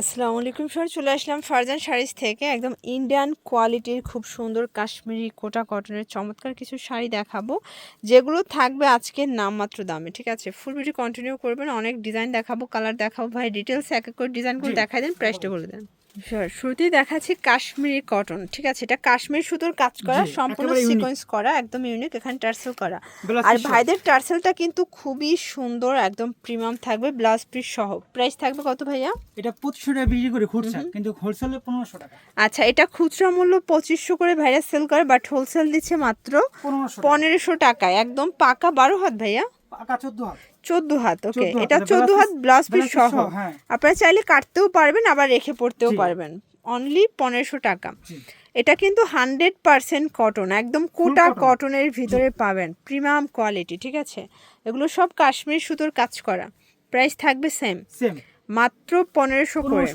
আসসালামু আলাইকুম স্যার চলে আসলাম ফারজান শাড়িজ থেকে। একদম ইন্ডিয়ান কোয়ালিটির খুব সুন্দর কাশ্মীরি কোটা কটনের চমৎকার কিছু শাড়ি দেখাবো যেগুলো থাকবে আজকে নামমাত্র দামে ঠিক আছে? ফুল ভিডিও কন্টিনিউ করবেন অনেক ডিজাইন দেখাবো কালার দেখাবো ভাই ডিটেলস এক এক করে ডিজাইনগুলো। দেখাই দেন প্রাইসটা বলে দেন। শুরুতেই দেখাচ্ছি কাশ্মীরি কটন ঠিক আছে? এটা কাশ্মীর সুতোর কাজ করা সম্পূর্ণ সিকোয়েন্স করা একদম ইউনিক এখানে টার্সেল করা। আর ভাইদের টার্সেলটা কিন্তু খুবই সুন্দর একদম প্রিমিয়াম থাকবে ব্লাউজ পিস সহ। প্রাইস থাকবে কত ভাইয়া? এটা পঁচিশশো টাকা বিক্রি করে খুচরা কিন্তু হোলসেলে পনেরোশো টাকা। আচ্ছা এটা খুচরা মূল্য পঁচিশশো করে ভাইরা সেল করে বাট হোলসেল দিচ্ছে মাত্র পনেরোশো টাকায়। একদম পাকা বারো হাত ভাইয়া? পাকা চোদ্দ হাত। চোদ্দ হাত ওকে এটা চোদ্দ হাত piece- ব্লাউজ পিস সহ। হ্যাঁ। আপনারা চাইলে কাটতেও পারবেন আবার রেখে পড়তেও পারবেন। অনলি পনেরোশো টাকা। এটা কিন্তু হান্ড্রেড পার্সেন্ট কটন একদম কোটা কটনের ভিতরে পাবেন প্রিমিয়াম কোয়ালিটি ঠিক আছে? এগুলো সব কাশ্মীর সুতোর কাজ করা। প্রাইস থাকবে সেম মাত্র পনেরোশো করে।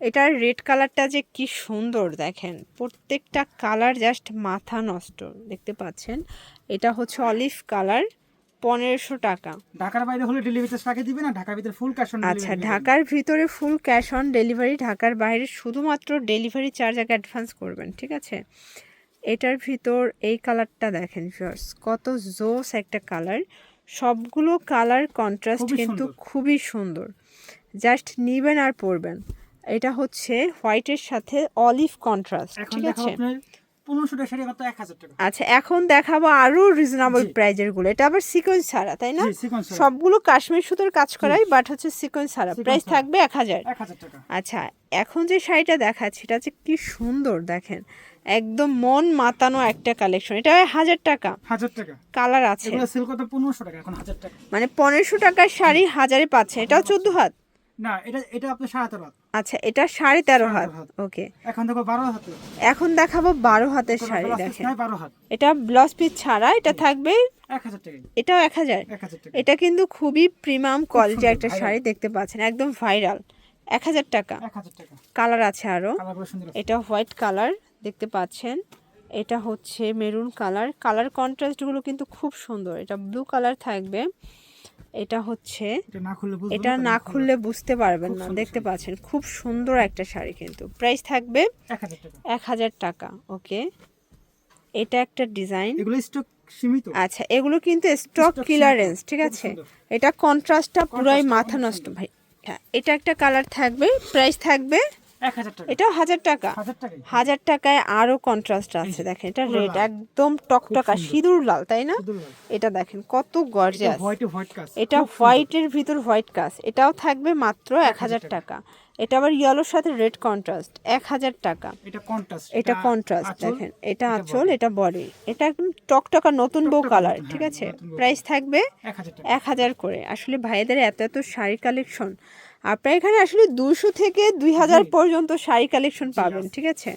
এটার রেড কালারটা যে কি সুন্দর দেখেন। প্রত্যেকটা কালার জাস্ট মাথা নষ্ট দেখতে পাচ্ছেন? এটা হচ্ছে অলিভ কালার পনেরোশো টাকা। ঢাকার বাইরে হলে ডেলিভারি চার্জ টাকা দিবে না? ঢাকার ভিতরে ফুল ক্যাশ অন আচ্ছা ঢাকার ভিতরে ফুল ক্যাশ অন ডেলিভারি ঢাকার বাইরে শুধুমাত্র ডেলিভারি চার্জ আগে অ্যাডভান্স করবেন ঠিক আছে? এটার ভিতর এই কালারটা দেখেন ভিউয়ার্স কত জোস একটা কালার সবগুলো কালার কন্ট্রাস্ট কিন্তু খুবই সুন্দর। জাস্ট নিবেন আর পরবেন। এটা হচ্ছে হোয়াইটের সাথে অলিভ কন্ট্রাস্ট ঠিক আছে? আপনার পনেরোশো টাকা শাড়ি মাত্র এক হাজার টাকা। আচ্ছা এখন দেখাবো আরও রিজনেবল। প্রাইজেরগুলো। এটা আবার সিকোয়েন্স ছাড়া তাই না? সবগুলো কাশ্মীর সুতোর কাজ করাই বাট হচ্ছে সিকোয়েন্স ছাড়া। প্রাইস থাকবে এক হাজার। টাকা। আচ্ছা এখন যে শাড়িটা দেখাচ্ছি এটা যে কি সুন্দর দেখেন। একদম মন মাতানো একটা কালেকশন এটা হাজার টাকা। হাজার টাকা। কালার আছে। পনেরোশো টাকা এখন হাজার টাকা। মানে পনেরোশো টাকার শাড়ি হাজারে পাচ্ছে। এটাও চোদ্দ হাত। না এটা এটা আপনার সাড়ে তেরো হাত। আচ্ছা এটা সাড়ে তেরো হাত। ওকে। এখন দেখো বারো হাতে। এখন দেখাবো বারো হাতের শাড়ি দেখেন। বারো হাত। এটা ব্লাউজ পিস ছাড়া এটা থাকবে এটাও এক হাজার। এটা কিন্তু খুবই প্রিমিয়াম কোয়ালিটি একটা শাড়ি দেখতে পাচ্ছেন একদম ভাইরাল এক হাজার টাকা। কালার আছে আরও। এটা হোয়াইট কালার দেখতে পাচ্ছেন। এটা হচ্ছে মেরুন কালার কালার কন্ট্রাস্টগুলো কিন্তু খুব সুন্দর। এটা ব্লু কালার থাকবে। এটা হচ্ছে এটা না খুললে বুঝতে পারবেন না দেখতে। পাচ্ছেন খুব সুন্দর একটা শাড়ি কিন্তু। প্রাইস থাকবে এক হাজার টাকা। ওকে এটা একটা ডিজাইন এগুলো স্টক সীমিত? আচ্ছা এগুলো কিন্তু স্টক ক্লিয়ারেন্স ঠিক আছে? এটা কন্ট্রাস্টটা পুরাই মাথা নষ্ট ভাই। হ্যাঁ এটা একটা কালার থাকবে প্রাইস থাকবে এটাও হাজার টাকা। হাজার টাকায় আরও কন্ট্রাস্ট আছে দেখেন এটা রেড একদম টকটকা সিঁদুর লাল তাই না? এটা দেখেন কত গর্জাস এটা হোয়াইটের ভিতর হোয়াইট কাজ। এটাও থাকবে মাত্র এক হাজার টাকা। এটা আবার ইয়েলোর সাথে রেড কন্ট্রাস্ট এক হাজার টাকা। এটা কন্ট্রাস্ট এটা কন্ট্রাস্ট দেখেন এটা আঁচল এটা বডি এটা একদম টকটকা নতুন বউ কালার ঠিক হ্যাঁ, আছে? প্রাইস থাকবে এক হাজার করে। আসলে ভাইদের এত এত শাড়ি কালেকশন আপনার এখানে আসলে দুশো থেকে দুই হাজার। পর্যন্ত শাড়ি কালেকশন পাবেন ঠিক আছে?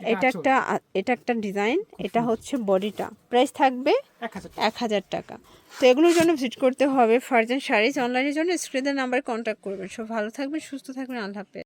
এটা একটা এটা একটা ডিজাইন এটা হচ্ছে বডিটা। প্রাইস থাকবে এক হাজার টাকা। এক হাজার টাকা। তো এগুলোর জন্য ভিজিট করতে হবে। ফার্জেন শাড়িজ অনলাইনের জন্য স্ক্রিনের নাম্বারে কন্ট্যাক্ট করবেন। সব ভালো থাকবেন সুস্থ থাকবেন। আল্লাহ হাফেজ।